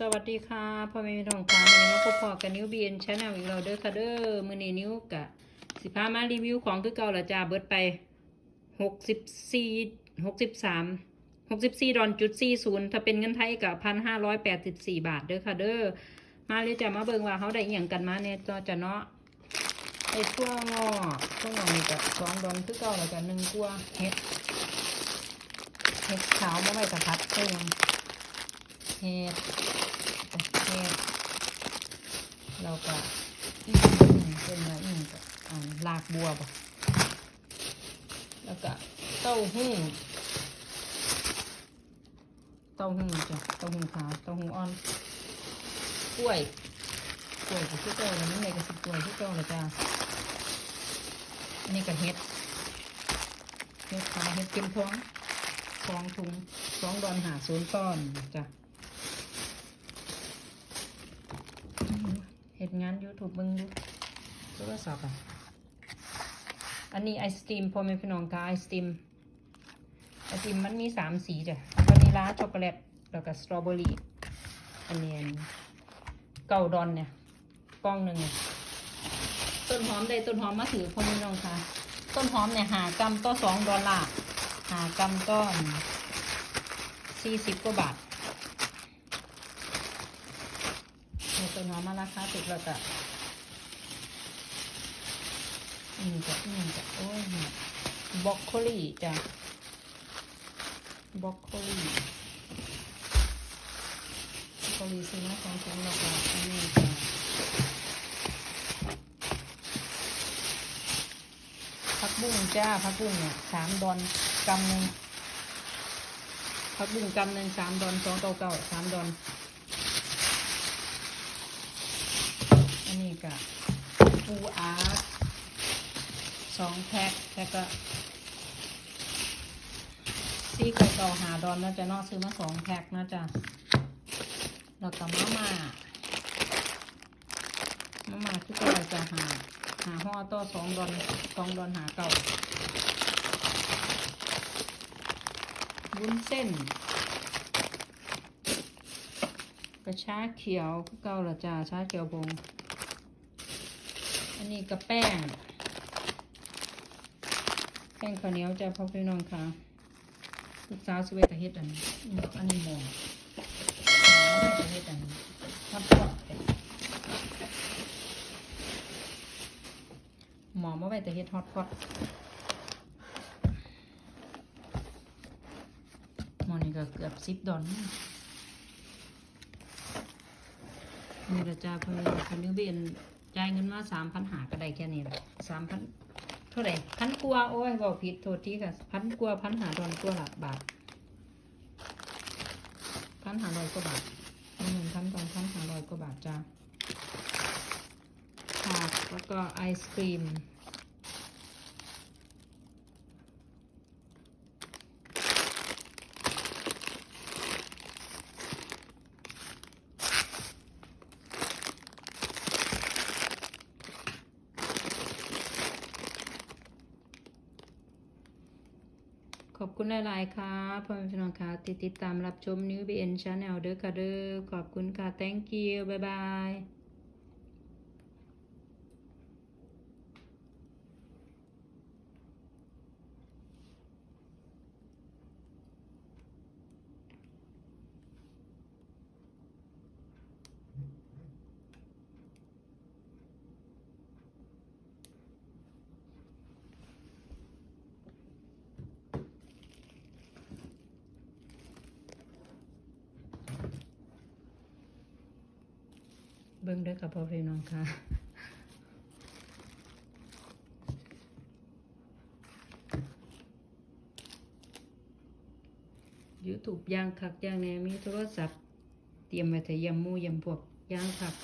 สวัสดีค่ะพ่อแม่พี่น้องค่ะวันนี้มาพบพอกับนิวบีเอ็นชาแนลอีกแล้วเด้อค่ะเด้อมือนี้นิ้วกะสิพามารีวิวของคือเก่าละจ้าเบิดไปหกสิบสี่หกสิบสามหกสิบสี่ดอนจุดสี่ศูนย์ถ้าเป็นเงินไทยกับพันห้าร้อยแปดสิบสี่บาทเด้อค่ะเด้อมาเลยจะมาเบิ่งว่าเขาได้อย่างกันมาเนี่ยก็จะเนาะไอ้ช่วงอช่วงอนี่กับสองดอนคือเก่าละจ้ะหนึ่งกัวเฮ็ดเฮ็ดขาวมาไว้กับพัดเพิ่มเฮ็ด เราก็ที่เป็นอะไรอีกหนึ่งก็อ่าลากบัวบ่แล้วก็เต้าหู้เต้าหู้จ้ะเต้าหู้ขาวเต้าหู้อ่อนกล้วยกล้วยก็คือเจ้าแล้วนี่ไงก็สิกล้วยคือเจ้าเลยจ้าอันนี้ก็เฮ็ดเฮ็ดขาวเฮ็ดเป็นพวงสองถุงสองดอนหาศูนย์ต้อนจ้ะ เห็น งาน YouTube เบิ่งดูโทรศัพท์อะอันนี้ไอศตรีมพ่อแม่พี่น้องกาไอศตรีมไอศตรีมมันมีสามสีจ้ะวานิลาช็อกโกแลตแล้วก็สตรอเบอรี่อันนี้เก่าดอนเนี่ยกล้องหนึ่งเนี่ยต้นหอมได้ต้นหอมมาถือพ่อแม่พี่น้องค่ะ ต้นหอมเนี่ยหากรัมต่อสองดอลลาร์หากรัมก็สี่สิบกว่าบาท ใน ตัวน้องมาราคาถูกแล้วก็นี่จะนี่จะโอ้ยบล็อกโคลี่จ้ะบล็อกโคลี่บ็อกโคลี่ซื้อมาสองถุงแล้วก็อันนี้จ้ะผักบุ้งจ้าผักบุ้งเนี่ยสามดอนกำหนึ่งผักบุ้งกำหนึ่งสามดอนสองเก้าเก้าสามดอน อั นนี้ก็ปูอาร์สองแพ็คแล้วก็ซี่ไก่เก่าหาดอนนะจ๊ะนอกซื้อมาสองแพ็คนะจ๊ะแล้วก็มาม่ามาม่าที่ก็จะหาหาห่อต่อสองดอนสองดอนหาเก่าวุ้นเส้น กระชาเขียวเก่าละจ้าชาเขียวบง อันนี้กับแป้ง แป้งข้าวเหนียวจ้าพ่อพี่น้องค่ะลูกสาวสเวตเฮ็ดอันนี้อันนี้มอหมอเฮ็ดอันนี้ทอดทอดหมอมาไว้ต่เฮ็ดฮอตพอตหมอนี่ก็เกือบสิบดอลลาร์นี่ละจ้าเพื่อนคันนี้เบียน จ่ายเงินมาสามพันหาก็ได้แค่นี้แหละสามพันเท่าไหร่พันกลัวโอ้ยบอกผิดโทษทีค่ะพันกลัวพันหาดอนกลัวหลักบาทพันหาลอยกว่าบาทหนึ่งพันสองพันหาลอยกว่าบาทจ้าผักแล้วก็ไอศครีม ขอบคุณหลาย ๆ ค่ะพ่อแม่พี่น้องค่ะติดติดตามรับชมนิวบีเอ็นชาแนลเด้อค่ะเด้อขอบคุณค่ะ thank you บ๊ายบาย เบิ่งได้กับพ่อพี่น้องค่ะยูทูบย่างคักย่างแหนมีโทรศัพท์ เตรียมไว้แต่ยำมูยำพวกย่างคัก